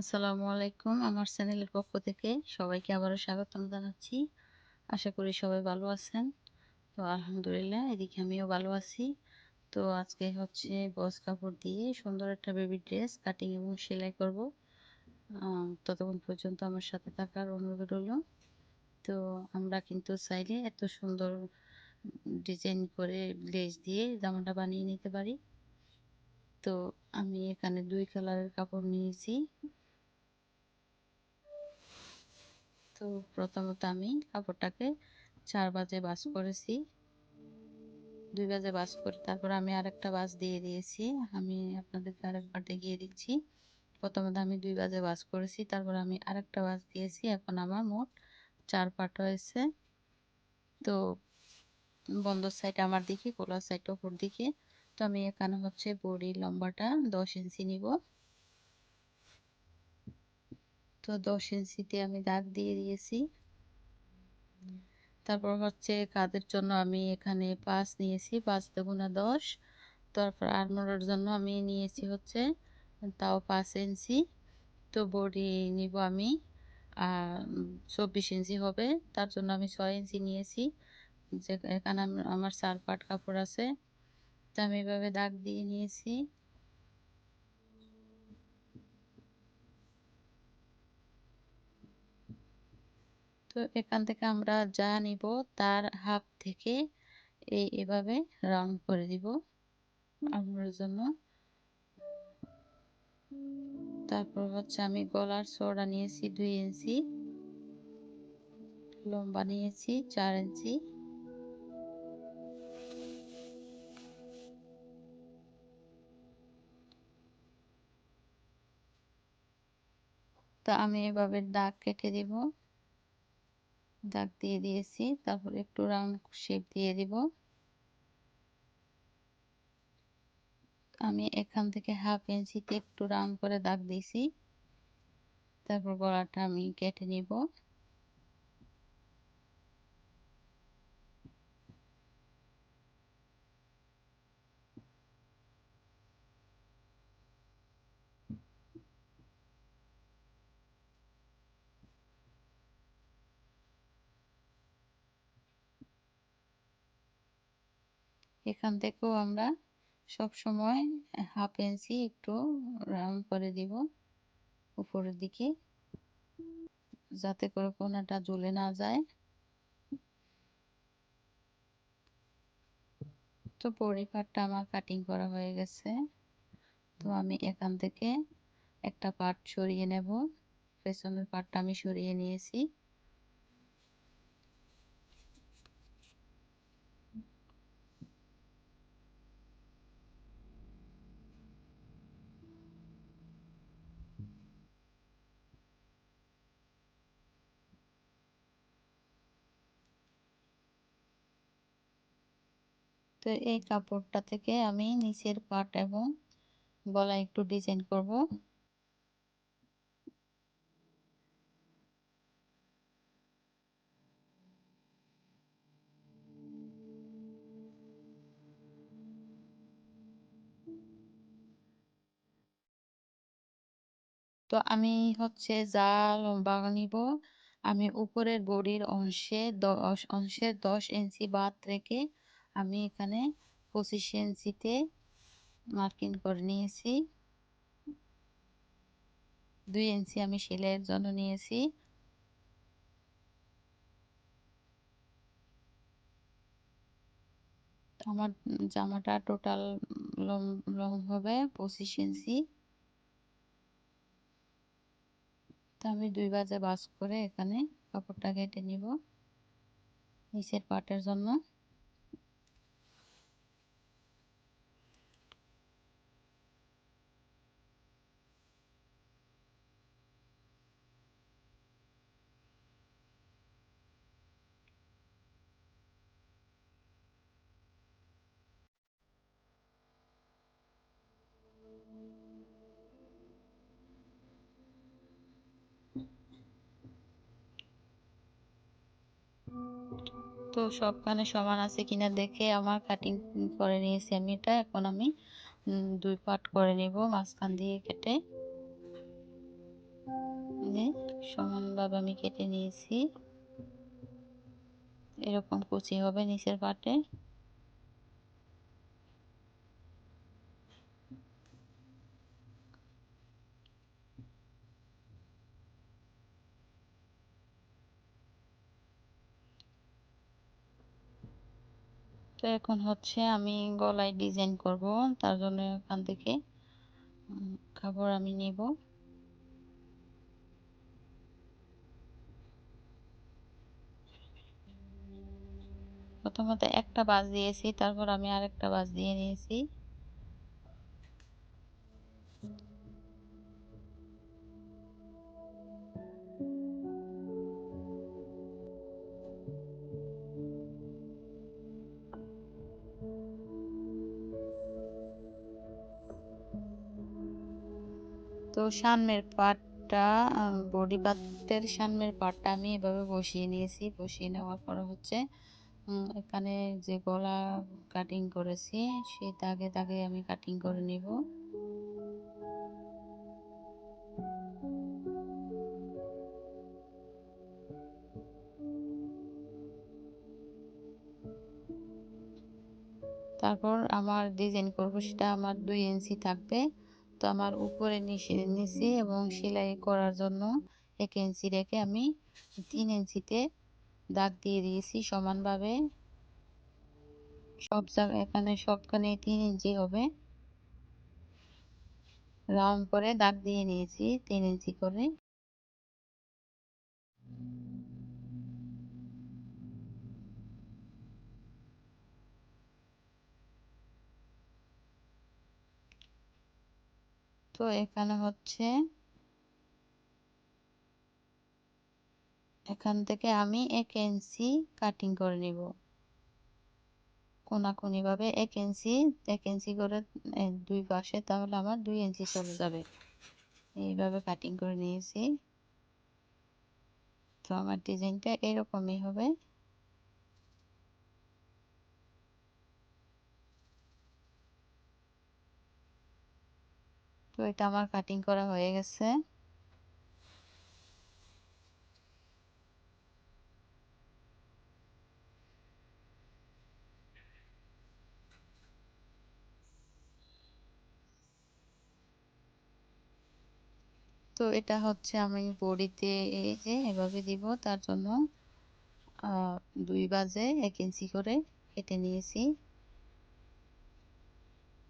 আসসালামু আলাইকুম আমার চ্যানেলের পক্ষ থেকে সবাইকে আবারও স্বাগতম জানাচ্ছি। আশা করি সবাই ভালো আছেন। তো আলহামদুলিল্লাহ, এদিকে আমিও ভালো আছি। তো আজকে হচ্ছে বস কাপড় দিয়ে সুন্দর একটা বেবি ড্রেস কাটিং এবং সেলাই করব। ততক্ষণ পর্যন্ত আমার সাথে থাকার অনুরোধ রইল তো আমরা কিন্তু চাইলে এত সুন্দর ডিজাইন করে লেস দিয়ে জামাটা বানিয়ে নিতে পারি। তো আমি এখানে দুই কালারের কাপড় নিয়েছি। তো প্রথমত আমি কাপড়টাকে চার বাজে বাস করেছি। দুই বাজে বাস করে তারপর আমি আরেকটা বাস দিয়ে দিয়েছি। আমি আপনাদেরকে আরেকবার দেখিয়ে দিচ্ছি। প্রথমত আমি দুই বাজে বাস করেছি, তারপর আমি আরেকটা বাস দিয়েছি। এখন আমার মোট চার পাট হয়েছে। তো বন্ধ সাইড আমার দিকে, কোলার সাইড ওপর দিকে। তো আমি এখানে হচ্ছে বড়ি লম্বাটা দশ ইঞ্চি নিব। তো দশ ইঞ্চিতে আমি দাগ দিয়ে দিয়েছি। তারপর হচ্ছে কাদের জন্য আমি এখানে পাঁচ নিয়েছি, পাঁচ দুগুণা দশ। তারপর আরমোড়ার জন্য আমি নিয়েছি হচ্ছে তাও পাঁচ ইঞ্চি। তো বডি নিব আমি, আর চব্বিশ ইঞ্চি হবে। তার জন্য আমি ছয় ইঞ্চি নিয়েছি। যে এখানে আমার চার পাট কাপড় আছে, তো আমি এভাবে দাগ দিয়ে নিয়েছি। তো এখান থেকে আমরা যা নিব তার হাফ থেকে এই এভাবে রাউন্ড করে দিব। আমার জন্য তারপর হচ্ছে আমি গলার চড়া নিয়েছি দুই ইঞ্চি, লম্বা নিয়েছি চার ইঞ্চি। তো আমি এভাবে দাগ কেটে দিব। দাগ দিয়ে দিয়েছি। তারপর একটু রাউন্ড শেপ দিয়ে দিব। আমি এখান থেকে হাফ ইঞ্চিতে একটু রাউন্ড করে দাগ দিয়েছি। তারপর গলাটা আমি কেটে নিব। এখান থেকেও আমরা সব সময় হাফ ইঞ্চি একটু রাউন্ড করে দিব উপরের দিকে, যাতে করে কোনাটা ঝুলে না যায়। তো পরিপাটটা আমার কাটিং করা হয়ে গেছে। তো আমি এখান থেকে একটা পার্ট সরিয়ে নেব। পেছনের পার্টটা আমি সরিয়ে নিয়েছি। তো এই কাপড়টা থেকে আমি নিচের পাট এবং গলা একটু ডিজাইন করব। তো আমি হচ্ছে যা লম্বা নিব, আমি উপরের বডির অংশে দশ অংশের দশ ইঞ্চি বাদ রেখে আমি এখানে পঁচিশ ইঞ্চিতে মার্কিং করে নিয়েছি। দুই ইঞ্চি আমি সেলাইয়ের জন্য নিয়েছি। আমার জামাটা টোটাল লং হবে পঁচিশ ইঞ্চি আমি দুই বাজে বাস করে এখানে কাপড়টা কেটে নিব। নিচের পাটের জন্য। সব কানে সমান আছে কিনা দেখে আমার কাটিং করে নিয়েছি আমি এটা। এখন আমি দুই পার্ট করে নেব মাঝখান দিয়ে কেটে। মানে সমানভাবে আমি কেটে নিয়েছি। এরকম কুচি হবে নিচের পাটে তো এখন হচ্ছে আমি গলায় ডিজাইন করব, তার জন্য এখান থেকে কাপড় আমি নেব। প্রথমত একটা বাস দিয়েছি, তারপর আমি আরেকটা বাস দিয়ে নিয়েছি। সামনের পাটটা বডি পার্টের সামনের পাটটা আমি এভাবে বসিয়ে নিয়েছি। বসিয়ে নেওয়ার পর হচ্ছে এখানে যে গলা কাটিং করেছি সেই দাগে দাগে আমি কাটিং করে নিব। তারপর আমার ডিজাইন করব, সেটা আমার দুই ইঞ্চি থাকবে। আমার উপরে নিচে এবং সেলাই করার জন্য এক ইঞ্চি রেখে আমি তিন ইঞ্চিতে দাগ দিয়ে দিয়েছি সমানভাবে। সব জায়গায় এখানে সবখানে তিন ইঞ্চি হবে। রাউন্ড করে দাগ দিয়ে নিয়েছি তিন ইঞ্চি করে। তো এখানে হচ্ছে এখান থেকে আমি এক ইঞ্চি কাটিং করে নিব। কোনাকুনি ভাবে এক ইঞ্চি এক ইঞ্চি করে দুই পাশে তাহলে আমার দুই ইঞ্চি চলে যাবে। এইভাবে কাটিং করে নিয়েছি। তো আমার ডিজাইনটা এরকমই হবে। তো এটা আমার কাটিং করা হয়ে গেছে। তো এটা হচ্ছে আমি বড়িতে এই যে এভাবে দিব, তার জন্য দুই বাজে এক ইঞ্চি করে কেটে নিয়েছি।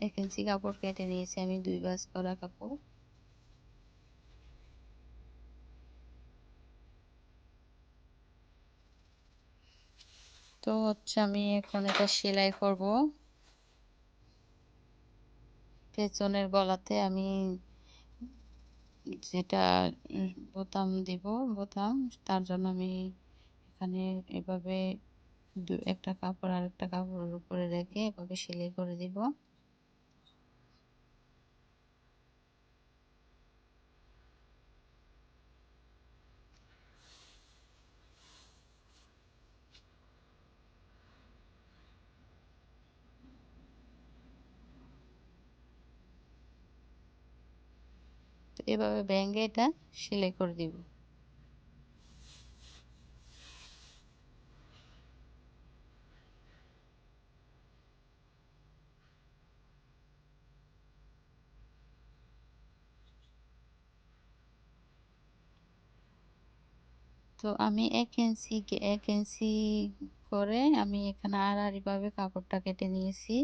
এক কাপড় কেটে নিয়েছি আমি, দুই বাজ করা কাপড়। তো হচ্ছে আমি এখন এটা সেলাই করব। পেছনের গলাতে আমি যেটা বোতাম দিব, বোতাম, তার জন্য আমি এখানে এভাবে একটা কাপড় আর একটা কাপড়ের উপরে রেখে এভাবে সেলাই করে দিব। তো এভাবে ব্যাঙ্গে এটা সেলাই করে দিব। তো আমি এক ইঞ্চি এক ইঞ্চি করে আমি এখানে আড়াআড়িভাবে কাপড়টা কেটে নিয়েছি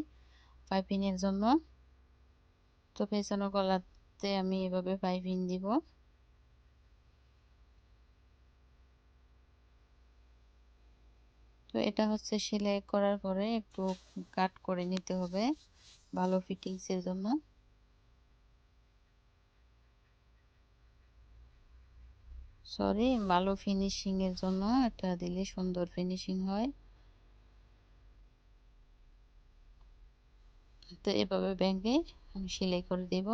পাইপিংয়ের জন্য। তো পেছনের গলাতে আমি এভাবে পাইপিং দিব। তো এটা হচ্ছে সেলাই করার পরে একটু কাট করে নিতে হবে ভালো ফিটিংসের জন্য। সরি ভালো ফিনিশিং এর জন্য এটা দিলে সুন্দর ফিনিশিং হয়। তো এভাবে ব্যাঙ্গে আমি সেলাই করে দেব।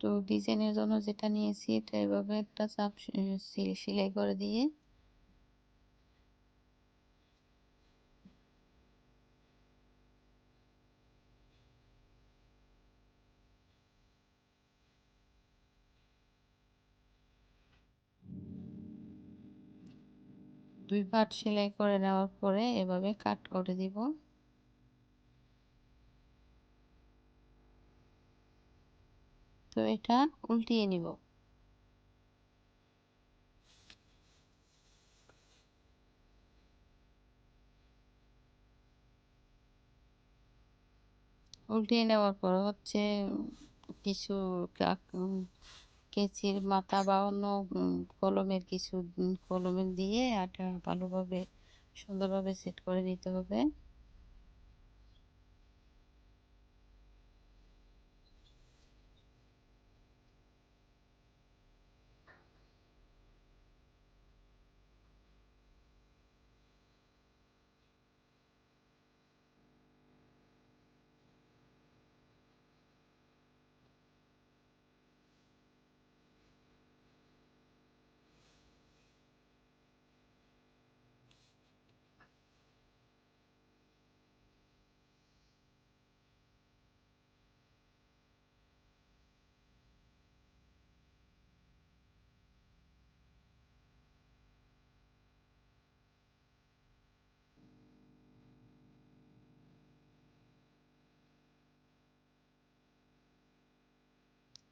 তো ডিজাইনের জন্য যেটা নিয়েছি, এটা এভাবে একটা চাপ সেলাই করে দিয়ে দুই পাট সেলাই করে নেওয়ার পরে এভাবে কাট করে দিব। তো এটা উল্টিয়ে নিব। উল্টিয়ে নেওয়ার পর হচ্ছে কিছু কেচির মাথা বা অন্য কলমের কিছু কলমের দিয়ে আটা ভালোভাবে, সুন্দরভাবে সেট করে নিতে হবে।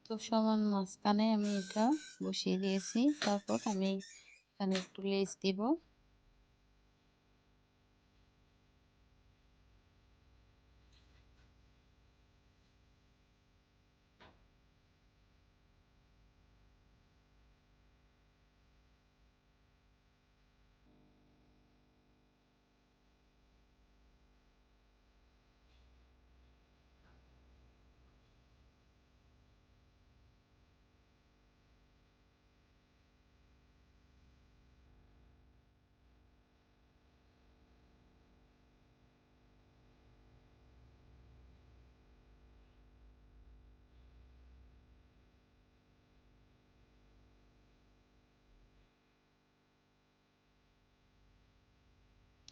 তো সমান মাঝখানে আমি এটা বসিয়ে দিয়েছি। তারপর আমি এখানে একটু লেস দিব।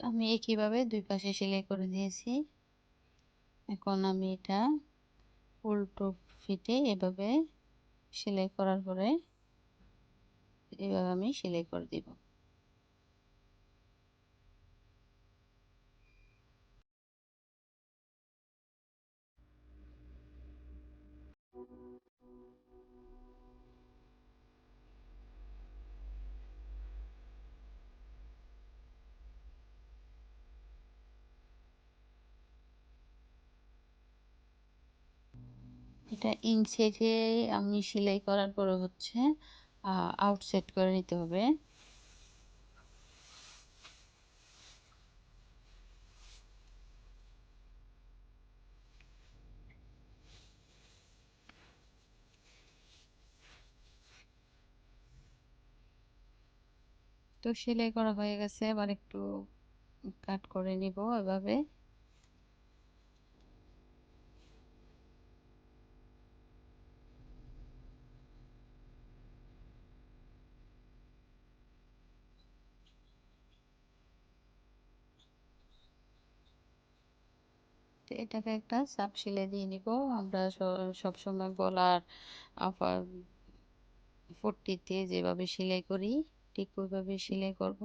আমি একইভাবে দুই পাশে সেলাই করে দিয়েছি। এখন আমি এটা উল্টো ফিটে এভাবে সেলাই করার পরে এভাবে আমি সেলাই করে দিব। এটা ইনসেটে আমি সেলাই করার পরে হচ্ছে আউটসেট করে নিতে হবে। তো সেলাই করা হয়ে গেছে, এবার একটু কাট করে নিব এভাবে এটাকে একটা চাপ সেলাই দিয়ে নিব। আমরা সবসময় গলার আপার পট্টিতে যেভাবে সেলাই করি, ঠিক ওইভাবে সেলাই করব।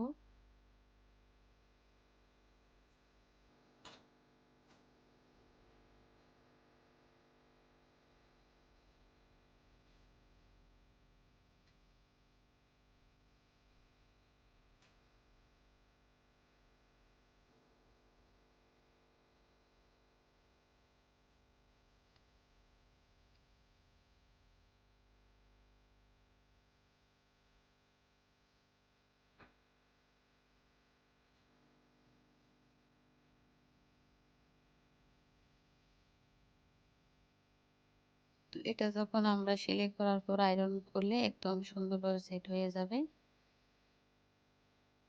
এটা যখন আমরা সেলাই করার পর আয়রন করলে একদম সুন্দরভাবে সেট হয়ে যাবে।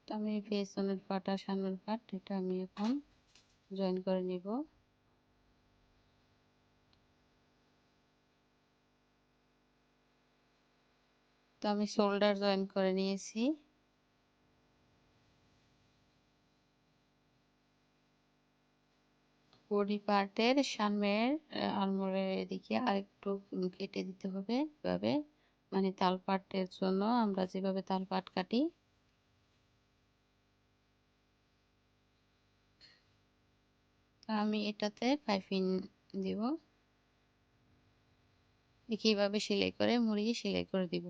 তো আমি পেছনের পাট আর সামনের পাট এটা আমি এখন জয়েন করে নিব। তো আমি শোল্ডার জয়েন করে নিয়েছি। বডি পার্টের সামনের আলমোড়ের এদিকে আরেকটু কেটে দিতে হবে এভাবে। মানে তাল পাটের জন্য আমরা যেভাবে তাল পাট কাটি। আমি এটাতে পাইপিং দিব। কীভাবে সেলাই করে, মুড়িয়ে সেলাই করে দিব।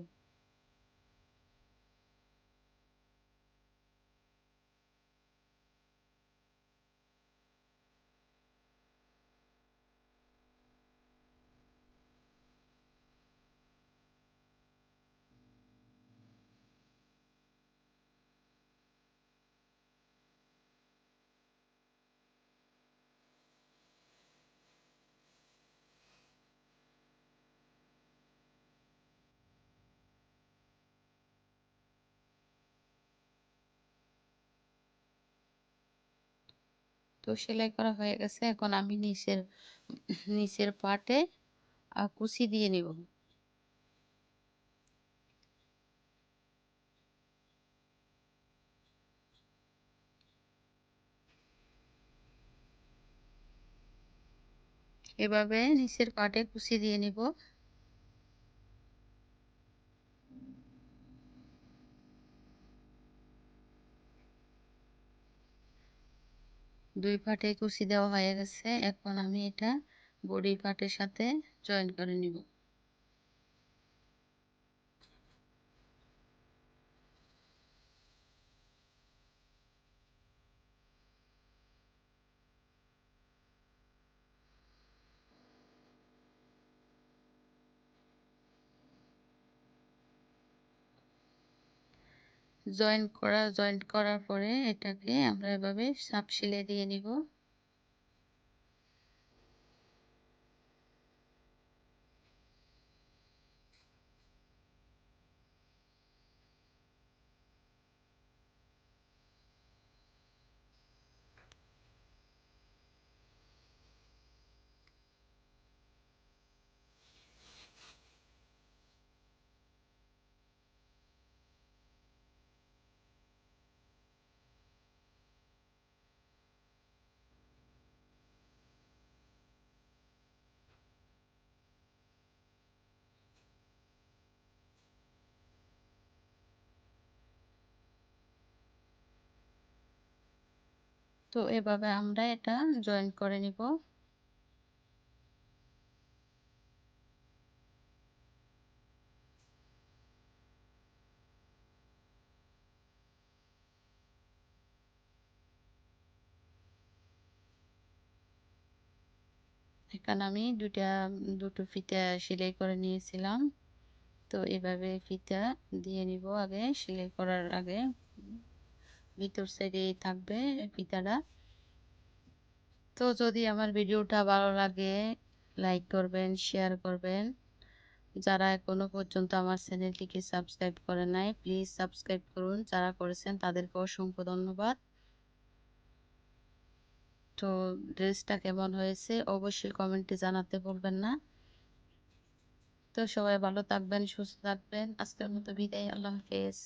তো সেলাই করা হয়ে গেছে। এখন আমি নিচের নিচের পাটে কুচি দিয়ে নিব। এভাবে নিচের পাটে কুচি দিয়ে নিব। দুই পাটে কুচি দেওয়া হয়ে গেছে। এখন আমি এটা বডি পার্টের সাথে জয়েন করে নিব। জয়েন করা জয়েন্ট করার পরে এটাকে আমরা এভাবে সাপ সেলাই দিয়ে নিব। তো এভাবে আমরা এটা জয়েন করে নিব। এখানে আমি দুটা দুটো ফিতা সেলাই করে নিয়েছিলাম। তো এভাবে ফিতা দিয়ে নিব আগে, সেলাই করার আগে। ভিতর সাইডে থাকবে ফিতাটা তো যদি আমার ভিডিওটা ভালো লাগে লাইক করবেন শেয়ার করবেন। যারা এখনও পর্যন্ত আমার চ্যানেলটিকে সাবস্ক্রাইব করে নাই প্লিজ সাবস্ক্রাইব করুন। যারা করেছেন তাদেরকে অসংখ্য ধন্যবাদ। তো ড্রেসটা কেমন হয়েছে অবশ্যই কমেন্টে জানাতে বলবেন না। তো সবাই ভালো থাকবেন, সুস্থ থাকবেন। আজকের মতো বিদায়, আল্লাহ হাফেজ।